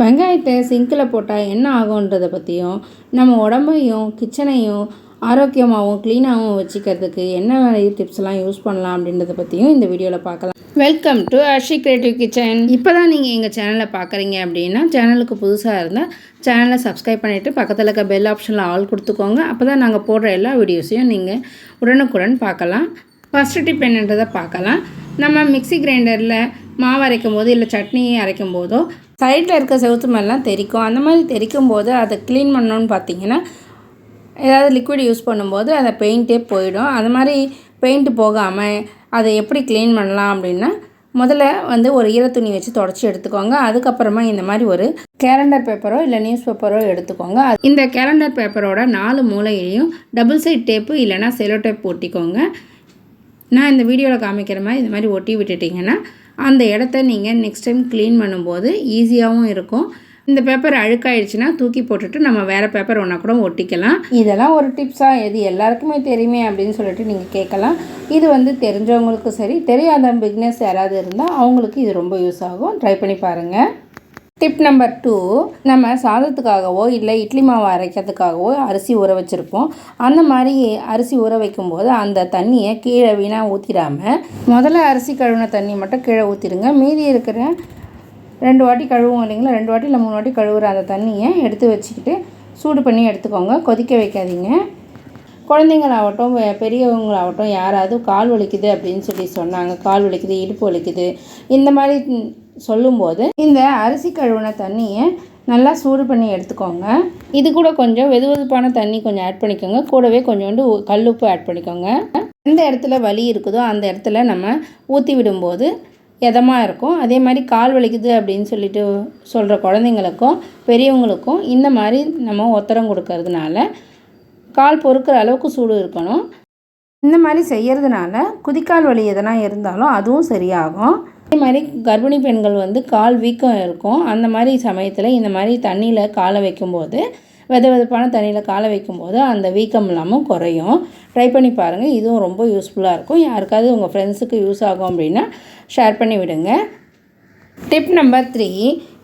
வெங்காயத்தை சிங்கில் போட்டால் என்ன ஆகுன்றதை பற்றியும் நம்ம உடம்பையும் கிச்சனையும் ஆரோக்கியமாகவும் க்ளீனாகவும் வச்சுக்கிறதுக்கு என்ன டிப்ஸ்லாம் யூஸ் பண்ணலாம் அப்படின்றத பற்றியும் இந்த வீடியோவில் பார்க்கலாம். Welcome to Arshi creative kitchen இப்போ தான் நீங்கள் எங்கள் சேனலை பார்க்குறீங்க அப்படின்னா சேனலுக்கு புதுசாக இருந்தால் சேனலை சப்ஸ்கிரைப் பண்ணிவிட்டு பக்கத்தில் இருக்க பெல் ஆப்ஷனில் ஆல் கொடுத்துக்கோங்க. அப்போ தான் நாங்கள் போடுற எல்லா வீடியோஸையும் நீங்கள் உடனுக்குடன் பார்க்கலாம். ஃபஸ்ட்டு டிப் என்னன்றதை பார்க்கலாம். நம்ம மிக்ஸி கிரைண்டரில் மாவு அரைக்கும் போது இல்லை சட்னி அரைக்கும் போதோ சைடில் இருக்க செவுத்து மேலாம் தெறிக்கும் அந்த மாதிரி தெறிக்கும் போது அதை க்ளீன் பண்ணணுன்னு பார்த்தீங்கன்னா ஏதாவது லிக்விட் யூஸ் பண்ணும்போது அந்த பெயிண்ட்டே போயிடும். அது மாதிரி பெயிண்ட் போகாமல் அதை எப்படி க்ளீன் பண்ணலாம் அப்படின்னா முதல்ல வந்து ஒரு ஈரத்துணி வச்சு தொடச்சி எடுத்துக்கோங்க. அதுக்கப்புறமா இந்த மாதிரி ஒரு கேலண்டர் பேப்பரோ இல்லை நியூஸ் பேப்பரோ எடுத்துக்கோங்க. இந்த கேலண்டர் பேப்பரோட நாலு மூலையிலையும் டபுள் சைட் டேப்பு இல்லைனா செலோ டேப் ஒட்டிக்கோங்க. நான் இந்த வீடியோவில் காமிக்கிற மாதிரி இந்த மாதிரி ஒட்டி விட்டுட்டிங்கன்னா அந்த இடத்த நீங்கள் நெக்ஸ்ட் டைம் க்ளீன் பண்ணும்போது ஈஸியாகவும் இருக்கும். இந்த பேப்பர் அழுக்காயிடுச்சுன்னா தூக்கி போட்டுட்டு நம்ம வேறு பேப்பர் ஒன்றா கூட ஒட்டிக்கலாம். இதெல்லாம் ஒரு டிப்ஸாக எது எல்லாருக்குமே தெரியுமே அப்படின்னு சொல்லிட்டு நீங்கள் கேட்கலாம். இது வந்து தெரிஞ்சவங்களுக்கும் சரி தெரியாத பிக்னஸ் யாராவது இருந்தால் அவங்களுக்கு இது ரொம்ப யூஸ் ஆகும். ட்ரை பண்ணி பாருங்கள் டிப் நம்பர் டூ நம்ம சாதத்துக்காகவோ இல்லை இட்லி மாவு அரைக்கிறதுக்காகவோ அரிசி ஊற வச்சுருப்போம். அந்த மாதிரி அரிசி ஊற வைக்கும்போது அந்த தண்ணியை கீழே வீணாக ஊற்றிடாமல் முதல்ல அரிசி கழுவின தண்ணி மட்டும் கீழே ஊற்றிடுங்க மீதி இருக்கிற ரெண்டு வாட்டி கழுவுவோம் இல்லைங்களா? ரெண்டு வாட்டி இல்லை மூணு வாட்டி கழுவுற அந்த தண்ணியை எடுத்து வச்சுக்கிட்டு சூடு பண்ணி எடுத்துக்கோங்க. கொதிக்க வைக்காதீங்க. குழந்தைங்களாகட்டும் பெரியவங்களாகட்டும் யாராவது கால் வலிக்குது அப்படின்னு சொல்லி சொன்னாங்க. கால் வலிக்குது இடுப்பு வலிக்குது. இந்த மாதிரி சொல்லும்போது இந்த அரிசி கழுவின தண்ணியை நல்லா சூடு பண்ணி எடுத்துக்கோங்க. இது கூட கொஞ்சம் வெது வெதுப்பான தண்ணி கொஞ்சம் ஆட் பண்ணிக்கோங்க. கூடவே கொஞ்சோண்டு கல்லுப்பு ஆட் பண்ணிக்கோங்க. எந்த இடத்துல வலி இருக்குதோ அந்த இடத்துல நம்ம ஊற்றி விடும்போது எதமாக இருக்கும். அதே மாதிரி கால் வலிக்குது அப்படின்னு சொல்லிட்டு சொல்கிற குழந்தைங்களுக்கும் பெரியவங்களுக்கும் இந்த மாதிரி நம்ம ஒத்தரம் கொடுக்கறதுனால கால் பொறுக்கிற அளவுக்கு சூடு இருக்கணும். இந்த மாதிரி செய்கிறதுனால குதிக்கால் வலி எதனா இருந்தாலும் அதுவும் சரியாகும். அதே மாதிரி கர்ப்பிணி பெண்கள் வந்து கால் வீக்கம் இருக்கும். அந்த மாதிரி சமயத்தில் இந்த மாதிரி தண்ணியில் காலை வைக்கும்போது வெத வெதப்பான தண்ணியில் காலை வைக்கும்போது அந்த வீக்கம் இல்லாமல் குறையும். ட்ரை பண்ணி பாருங்கள் இதுவும் ரொம்ப யூஸ்ஃபுல்லாக இருக்கும். யாருக்காவது உங்கள் ஃப்ரெண்ட்ஸுக்கு யூஸ் ஆகும் அப்படின்னா ஷேர் பண்ணி விடுங்க. டிப் நம்பர் த்ரீ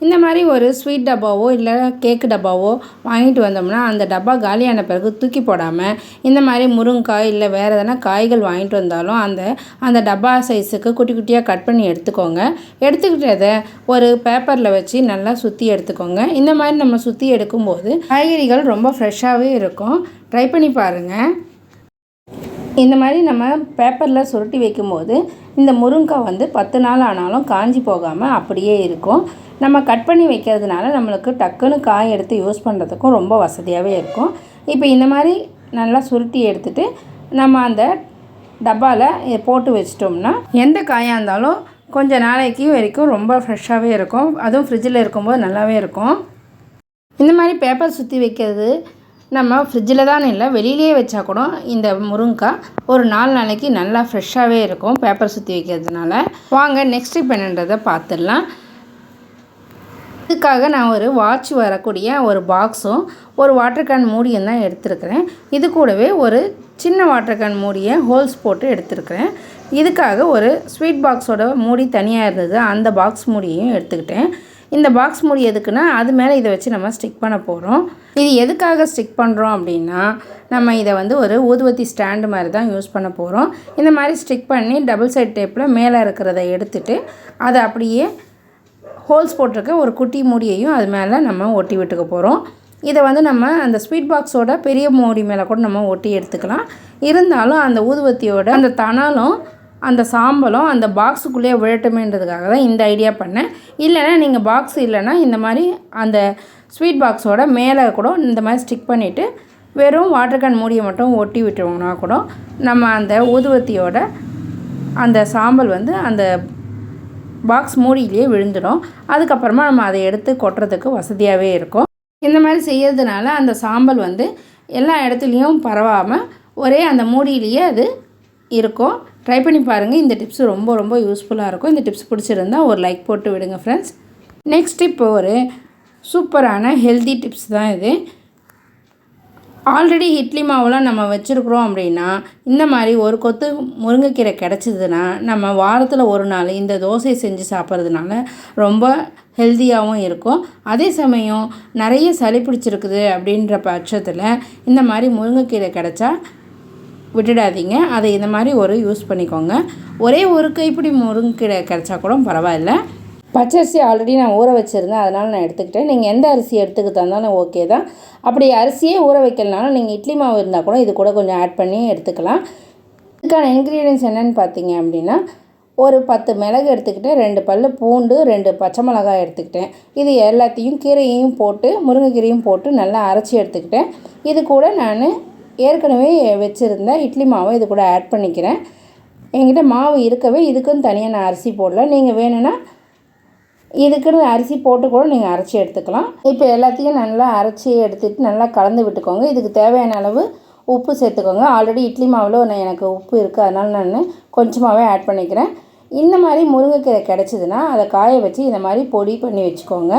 இந்த மாதிரி ஒரு ஸ்வீட் டப்பாவோ இல்லை கேக்கு டப்பாவோ வாங்கிட்டு வந்தோம்னா அந்த டப்பா காலியான பிறகு தூக்கி போடாமல் இந்த மாதிரி முருங்கைக்காய் இல்லை வேறு எதனா காய்கள் வாங்கிட்டு வந்தாலும் அந்த அந்த டப்பா சைஸுக்கு குட்டி குட்டியாக கட் பண்ணி எடுத்துக்கோங்க. எடுத்துக்கிட்டதை ஒரு பேப்பரில் வச்சு நல்லா சுற்றி எடுத்துக்கோங்க. இந்த மாதிரி நம்ம சுற்றி எடுக்கும்போது காய்கறிகள் ரொம்ப ஃப்ரெஷ்ஷாகவே இருக்கும். ட்ரை பண்ணி பாருங்கள் இந்த மாதிரி நம்ம பேப்பரில் சுருட்டி வைக்கும்போது இந்த முருங்காய் வந்து பத்து நாள் ஆனாலும் காஞ்சி போகாமல் அப்படியே இருக்கும். நம்ம கட் பண்ணி வைக்கிறதுனால நம்மளுக்கு டக்குன்னு காய் எடுத்து யூஸ் பண்ணுறதுக்கும் ரொம்ப வசதியாகவே இருக்கும். இப்போ இந்த மாதிரி நல்லா சுருட்டி எடுத்துகிட்டு நம்ம அந்த டப்பாவில் போட்டு வச்சிட்டோம்னா எந்த காயாக இருந்தாலும் கொஞ்சம் நாளைக்கு வரைக்கும் ரொம்ப ஃப்ரெஷ்ஷாகவே இருக்கும். அதுவும் ஃப்ரிட்ஜில் இருக்கும்போது நல்லாவே இருக்கும். இந்த மாதிரி பேப்பர் சுற்றி வைக்கிறது நம்ம ஃப்ரிட்ஜில் தான் இல்லை வெளியிலேயே வச்சா கூட இந்த முருங்கைக்காய் ஒரு நாலு நாளைக்கு நல்லா ஃப்ரெஷ்ஷாகவே இருக்கும் பேப்பர் சுற்றி வைக்கிறதுனால. வாங்க நெக்ஸ்ட் இப்போ என்னன்றதை பார்த்துடலாம். இதுக்காக நான் ஒரு வாட்ச் வரக்கூடிய ஒரு பாக்ஸும் ஒரு வாட்டர் கேன் மூடியும் தான் எடுத்துருக்கிறேன். இது கூடவே ஒரு சின்ன வாட்டர் கேன் மூடியை ஹோல்ஸ் போட்டு எடுத்துருக்கிறேன். இதுக்காக ஒரு ஸ்வீட் பாக்ஸோட மூடி தனியாக இருந்தது அந்த பாக்ஸ் மூடியையும் எடுத்துக்கிட்டேன். இந்த பாக்ஸ் மூடி எதுக்குன்னா அது மேலே இதை வச்சு நம்ம ஸ்டிக் பண்ண போகிறோம் இது எதுக்காக ஸ்டிக் பண்ணுறோம் அப்படின்னா நம்ம இதை வந்து ஒரு ஊதுவத்தி ஸ்டாண்டு மாதிரி தான் யூஸ் பண்ண போகிறோம் இந்த மாதிரி ஸ்டிக் பண்ணி டபுள் சைட் டேப்பில் மேலே இருக்கிறத எடுத்துட்டு அதை அப்படியே ஹோல்ஸ் போட்டிருக்க ஒரு குட்டி மூடியையும் அது மேலே நம்ம ஒட்டி விட்டுக்க போகிறோம் இதை வந்து நம்ம அந்த ஸ்வீட் பாக்ஸோட பெரிய மூடி மேலே கூட நம்ம ஒட்டி எடுத்துக்கலாம். இருந்தாலும் அந்த ஊதுவத்தியோட அந்த தணலும் அந்த சாம்பலும் அந்த பாக்ஸுக்குள்ளேயே விழட்டுமேன்றதுக்காக தான் இந்த ஐடியா பண்ணேன். இல்லைனா நீங்கள் பாக்ஸ் இல்லைன்னா இந்த மாதிரி அந்த ஸ்வீட் பாக்ஸோட மேலே கூட இந்த மாதிரி ஸ்டிக் பண்ணிவிட்டு வெறும் வாட்டர் கேன் மூடியை மட்டும் ஒட்டி விட்டோம்னா கூட நம்ம அந்த ஊதுவத்தியோட அந்த சாம்பல் வந்து அந்த பாக்ஸ் மூடியிலேயே விழுந்துடும். அதுக்கப்புறமா நம்ம அதை எடுத்து கொட்டுறதுக்கு வசதியாகவே இருக்கும். இந்த மாதிரி செய்யறதுனால அந்த சாம்பல் வந்து எல்லா இடத்துலையும் பரவாமல் ஒரே அந்த மூடியிலேயே அது இருக்கும். ட்ரை பண்ணி பாருங்கள் இந்த டிப்ஸ் ரொம்ப ரொம்ப யூஸ்ஃபுல்லாக இருக்கும். இந்த டிப்ஸ் பிடிச்சிருந்தா ஒரு லைக் போட்டு விடுங்க ஃப்ரெண்ட்ஸ் நெக்ஸ்ட் இப்போ ஒரு சூப்பரான ஹெல்தி டிப்ஸ் தான் இது. ஆல்ரெடி இட்லி மாவுலாம் நம்ம வச்சுருக்குறோம் அப்படின்னா இந்த மாதிரி ஒரு கொத்து முருங்கைக்கீரை கிடச்சிதுன்னா நம்ம வாரத்தில் ஒரு நாள் இந்த தோசை செஞ்சு சாப்பிட்றதுனால ரொம்ப ஹெல்த்தியாகவும் இருக்கும். அதே சமயம் நிறைய சளி பிடிச்சிருக்குது அப்படின்ற பட்சத்தில் இந்த மாதிரி முருங்கைக்கீரை கிடச்சா விட்டுடாதீங்க. அதை இந்த மாதிரி ஒரு யூஸ் பண்ணிக்கோங்க. ஒரே ஒரு கைப்பிடி முருங்கைக்கீரை கிடச்சா கூட பரவாயில்ல. பச்சரிசி ஆல்ரெடி நான் ஊற வச்சுருந்தேன். அதனால் நான் எடுத்துக்கிட்டேன். நீங்கள் எந்த அரிசி எடுத்துக்கிட்டு இருந்தாலும் ஓகே தான். அப்படி அரிசியே ஊற வைக்கலனாலும் நீங்கள் இட்லி மாவு இருந்தால் கூட இது கூட கொஞ்சம் ஆட் பண்ணி எடுத்துக்கலாம். இதுக்கான இன்க்ரீடியன்ஸ் என்னென்னு பார்த்தீங்க அப்படின்னா ஒரு பத்து மிளகு எடுத்துக்கிட்டேன். ரெண்டு பல் பூண்டு ரெண்டு பச்சை மிளகாய் எடுத்துக்கிட்டேன். இது எல்லாத்தையும் கீரையையும் போட்டு முருங்கைக்கீரையும் போட்டு நல்லா அரைச்சி எடுத்துக்கிட்டேன். இது கூட நான் ஏற்கனவே வச்சுருந்த இட்லி மாவை இது கூட ஆட் பண்ணிக்கிறேன். என்கிட்ட மாவு இருக்கவே இதுக்குன்னு தனியாக நான் அரிசி போடல. நீங்கள் வேணும்னா இதுக்குன்னு அரிசி போட்டு கூட நீங்கள் அரைச்சி எடுத்துக்கலாம். இப்போ எல்லாத்தையும் நல்லா அரைச்சி எடுத்துகிட்டு நல்லா கலந்து விட்டுக்கோங்க. இதுக்கு தேவையான அளவு உப்பு சேர்த்துக்கோங்க. ஆல்ரெடி இட்லி மாவில் ஒன்று எனக்கு உப்பு இருக்குது அதனால் நான் கொஞ்சமாகவே ஆட் பண்ணிக்கிறேன். இந்த மாதிரி முருங்கைக்கீரை கிடச்சிதுன்னா அதை காய வச்சு இந்த மாதிரி பொடி பண்ணி வச்சுக்கோங்க.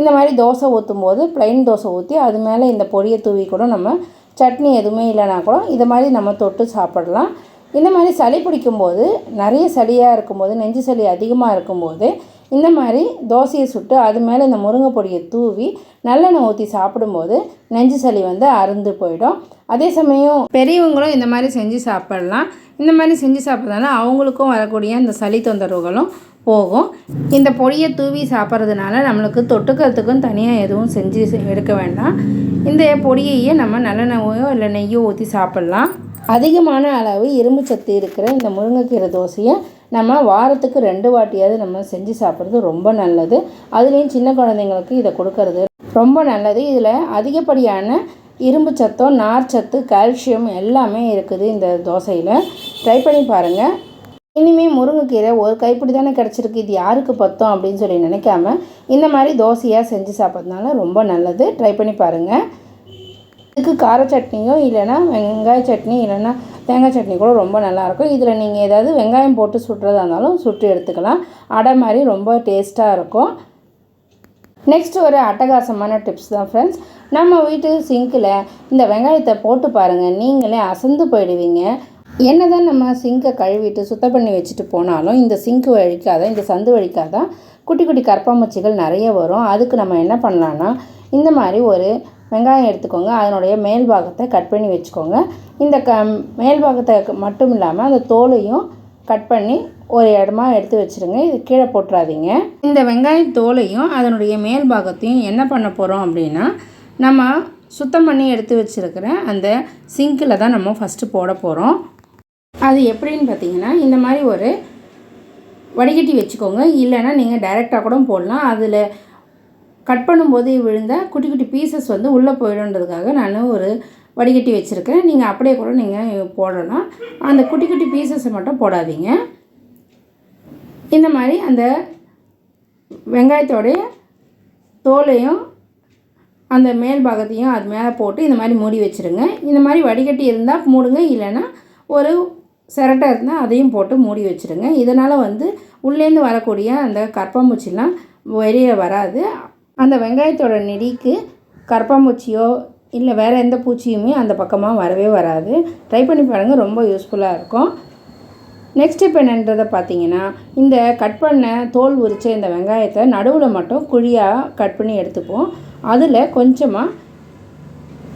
இந்த மாதிரி தோசை ஊற்றும் போது ப்ளைன் தோசை ஊற்றி அது மேலே இந்த பொடியை தூவி கூட நம்ம சட்னி எதுவுமே இல்லைனா கூட இதை மாதிரி நம்ம தொட்டு சாப்பிடலாம். இந்த மாதிரி சளி பிடிக்கும்போது நிறைய சளியாக இருக்கும்போது நெஞ்சு சளி அதிகமாக இருக்கும்போது இந்த மாதிரி தோசையை சுட்டு அது மேலே இந்த முருங்கை பொடியை தூவி நல்லெண்ணெய் ஊற்றி சாப்பிடும்போது நெஞ்சு சளி வந்து அருந்து போயிடும். அதே சமயம் பெரியவங்களும் இந்த மாதிரி செஞ்சு சாப்பிடலாம். இந்த மாதிரி செஞ்சு சாப்பிட்றதுனால அவங்களுக்கும் வரக்கூடிய இந்த சளி தொந்தரவுகளும் போகும். இந்த பொடியை தூவி சாப்பிட்றதுனால நம்மளுக்கு தொட்டுக்கிறதுக்கும் தனியாக எதுவும் செஞ்சு எடுக்க வேண்டாம். இந்த பொடியையே நம்ம நல்லெண்ணெய்யோ இல்லை நெய்யோ ஊற்றி சாப்பிட்லாம். அதிகமான அளவு இரும்பு சத்து இருக்கிற இந்த முருங்கைக்கீரை தோசையை நம்ம வாரத்துக்கு ரெண்டு வாட்டியாவது நம்ம செஞ்சு சாப்பிட்றது ரொம்ப நல்லது. அதுலேயும் சின்ன குழந்தைங்களுக்கு இதை கொடுக்கறது ரொம்ப நல்லது. இதில் அதிகப்படியான இரும்பு சத்தம் நார் சத்து கால்சியம் எல்லாமே இருக்குது இந்த தோசையில். ட்ரை பண்ணி பாருங்கள் இனிமேல் முருங்கைக்கீரை ஒரு கைப்பிடி தானே கிடச்சிருக்கு. இது யாருக்கு பத்தோம் அப்படின்னு சொல்லி நினைக்காம இந்த மாதிரி தோசையாக செஞ்சு சாப்பிட்றதுனால ரொம்ப நல்லது. ட்ரை பண்ணி பாருங்கள் இதுக்கு கார சட்னியோ இல்லைன்னா வெங்காய சட்னி இல்லைன்னா தேங்காய் சட்னி கூட ரொம்ப நல்லாயிருக்கும் இதில் நீங்கள் ஏதாவது வெங்காயம் போட்டு சுட்டுறதா இருந்தாலும் சுட்டு எடுத்துக்கலாம். அடை மாதிரி ரொம்ப டேஸ்ட்டாக இருக்கும். நெக்ஸ்ட் ஒரு அட்டகாசமான டிப்ஸ் தான் ஃப்ரெண்ட்ஸ் நம்ம வீட்டு சிங்கில் இந்த வெங்காயத்தை போட்டு பாருங்கள் நீங்களே அசந்து போயிடுவீங்க. என்ன தான் நம்ம சிங்கை கழுவிட்டு சுத்தம் பண்ணி வச்சுட்டு போனாலும் இந்த சிங்க்கு வழிக்காத இந்த சந்து வழிக்காத குட்டி குட்டி கற்பாம்பூச்சிகள் நிறைய வரும். அதுக்கு நம்ம என்ன பண்ணலான்னா இந்த மாதிரி ஒரு வெங்காயம் எடுத்துக்கோங்க. அதனுடைய மேல் பாகத்தை கட் பண்ணி வச்சுக்கோங்க. இந்த க மேல் பாகத்தை மட்டும் இல்லாமல் அந்த தோலையும் கட் பண்ணி ஒரு இடமா எடுத்து வச்சுருங்க. இது கீழே போட்டுறாதீங்க. இந்த வெங்காய தோலையும் அதனுடைய மேல் பாகத்தையும் என்ன பண்ண போகிறோம் அப்படின்னா நம்ம சுத்தம் பண்ணி எடுத்து வச்சுருக்கிற அந்த சிங்கில் தான் நம்ம ஃபஸ்ட்டு போட போகிறோம் அது எப்படின்னு பார்த்தீங்கன்னா இந்த மாதிரி ஒரு வடிகட்டி வச்சுக்கோங்க. இல்லைன்னா நீங்கள் டைரெக்டாக கூட போடலாம். அதில் கட் பண்ணும்போது விழுந்த குட்டி குட்டி பீசஸ் வந்து உள்ளே போயிடுன்றதுக்காக நான் ஒரு வடிகட்டி வச்சுருக்கேன். நீங்கள் அப்படியே கூட நீங்கள் போடலாம். அந்த குட்டி குட்டி பீசஸை மட்டும் போடாதீங்க. இந்த மாதிரி அந்த வெங்காயத்தோடைய தோலையும் அந்த மேல் பாகத்தையும் அது மேலே போட்டு இந்த மாதிரி மூடி வச்சுருங்க. இந்த மாதிரி வடிகட்டி இருந்தால் மூடுங்க. இல்லைன்னா ஒரு சிரட்டை இருந்தால் அதையும் போட்டு மூடி வச்சுருங்க. இதனால் வந்து உள்ளேருந்து வரக்கூடிய அந்த கற்பம்பூச்சிலாம் வெளியே வராது. அந்த வெங்காயத்தோட நெடிக்கு கற்பம்பூச்சியோ இல்லை வேறு எந்த பூச்சியுமே அந்த பக்கமாக வரவே வராது. ட்ரை பண்ணி பாருங்கள் ரொம்ப யூஸ்ஃபுல்லாக இருக்கும். நெக்ஸ்ட் இப்போ என்னன்றதை பார்த்தீங்கன்னா இந்த கட் பண்ண தோல் உரித்த இந்த வெங்காயத்தை நடுவில் மட்டும் குழியாக கட் பண்ணி எடுத்துப்போம். அதில் கொஞ்சமாக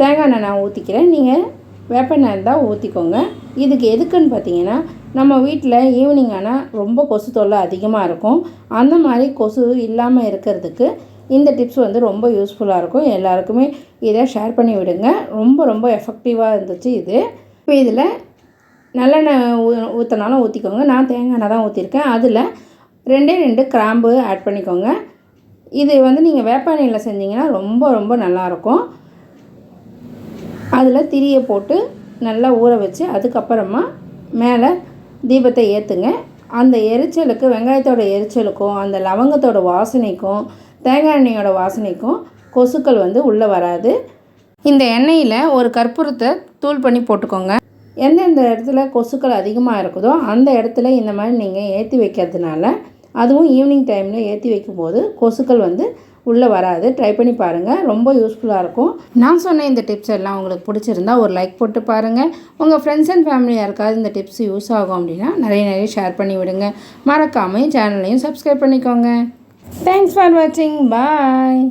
தேங்காய் எண்ணெய் நான் ஊற்றிக்கிறேன் நீங்கள் வேப்பெண்ணெய் இருந்தால் ஊற்றிக்கோங்க இதுக்கு எதுக்குன்னு பார்த்தீங்கன்னா நம்ம வீட்டில் ஈவினிங் ஆனால் ரொம்ப கொசு தொல்லை அதிகமாக இருக்கும். அந்த மாதிரி கொசு இல்லாமல் இருக்கிறதுக்கு இந்த டிப்ஸ் வந்து ரொம்ப யூஸ்ஃபுல்லாக இருக்கும். எல்லாருக்குமே இதை ஷேர் பண்ணி விடுங்க. ரொம்ப ரொம்ப எஃபெக்டிவாக இருந்துச்சு இது. இப்போ இதில் நல்லெண்ணெய் ஊ ஊற்றினாலும் ஊற்றிக்கோங்க நான் தேங்காய் எண்ணெய் தான் ஊற்றிருக்கேன் அதில் ரெண்டே ரெண்டு கிராம்பு ஆட் பண்ணிக்கோங்க. இது வந்து நீங்கள் வேப்ப எண்ணெயில் செஞ்சிங்கன்னா ரொம்ப ரொம்ப நல்லாயிருக்கும். அதில் திரியை போட்டு நல்லா ஊற வச்சு அதுக்கப்புறமா மேலே தீபத்தை ஏற்றுங்க அந்த எரிச்சலுக்கு வெங்காயத்தோட எரிச்சலுக்கும் அந்த லவங்கத்தோட வாசனைக்கும் தேங்காய் எண்ணெயோட வாசனைக்கும் கொசுக்கள் வந்து உள்ளே வராது. இந்த எண்ணெயில் ஒரு கற்பூரத்தை தூள் பண்ணி போட்டுக்கோங்க. எந்தெந்த இடத்துல கொசுக்கள் அதிகமாக இருக்குதோ அந்த இடத்துல இந்த மாதிரி நீங்கள் ஏற்றி வைக்கிறதுனால அதுவும் ஈவினிங் டைமில் ஏற்றி வைக்கும்போது கொசுக்கள் வந்து உள்ளே வராது. ட்ரை பண்ணி பாருங்கள் ரொம்ப யூஸ்ஃபுல்லாக இருக்கும். நான் சொன்ன இந்த டிப்ஸ் எல்லாம் உங்களுக்கு பிடிச்சிருந்தா ஒரு லைக் போட்டு பாருங்கள் உங்கள் ஃப்ரெண்ட்ஸ் அண்ட் ஃபேமிலி யாருக்காவது இந்த டிப்ஸ் யூஸ் ஆகும் அப்படின்னா நிறைய நிறைய ஷேர் பண்ணி விடுங்க. மறக்காமல் சேனலையும் சப்ஸ்கிரைப் பண்ணிக்கோங்க. தேங்க்ஸ் ஃபார் வாட்சிங் பாய்